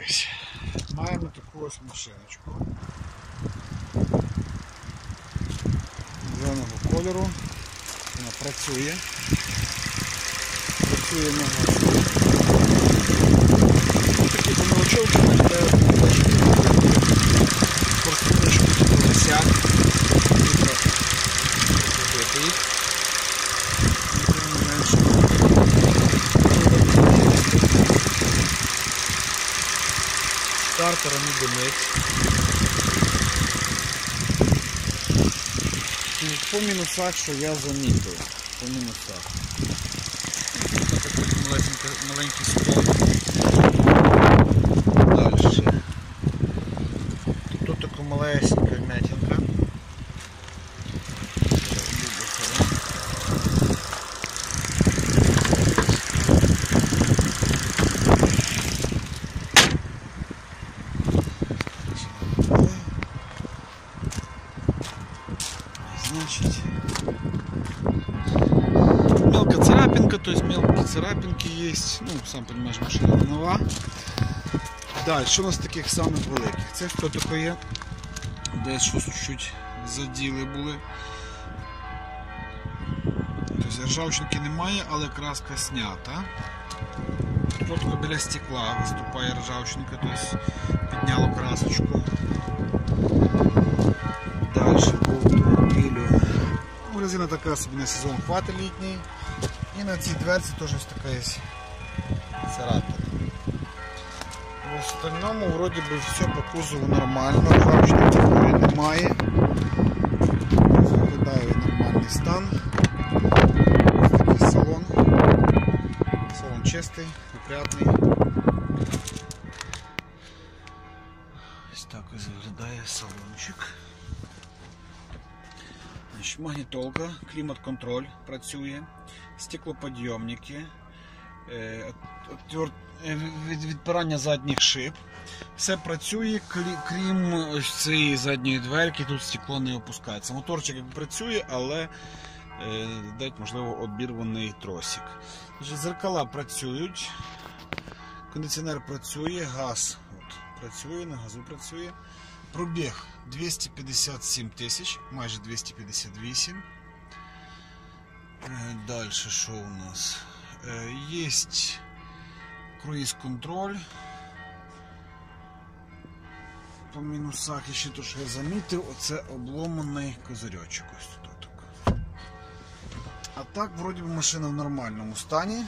Дивись. Маємо таку ось машиночку. Зеленого кольору. Вона працює. Працює на газу. Такі помилочовки Не димить. Ну, По мінусах, що я замітив. По мінусах. Такий маленький стол. Далі. Тут така малесенька вмятинка. Значит, мелкая царапинка, то есть мелкие царапинки есть. Ну, сам понимаешь, машина нова. Далі, що у нас таких самих великих? Це хто таке є? Десь щось чуть-чуть заділи були. Тобто ржавчинки немає, але краска снята. Тут біля стекла виступає ржавчинка, тобто підняло красочку. Ну, резина така собі на сезон хватить літній. І на цій дверці теж ось така є царапина. В остальному вроді би все по кузову нормально, ржавчини такої немає. Виглядає нормальний стан. Ось такий салон. Салон чистий, опрятний. Ось так ось виглядає салончик. Магнітолка, клімат-контроль працює, стеклоподйомники, е, е, від- відпирання задніх шиб. Все працює, крім цієї задньої дверки, тут стекло не опускається. Моторчик працює, але е, дать, можливо, обірваний тросик. Зеркала працюють, кондиціонер працює, газ працює, на газу працює. Пробіг 257 тисяч, майже 258. Далі що у нас? Є круїз-контроль. По мінусах і ще я замітив, оце обломаний козирьочок. Ось тут. А так, вроді машина в нормальному стані.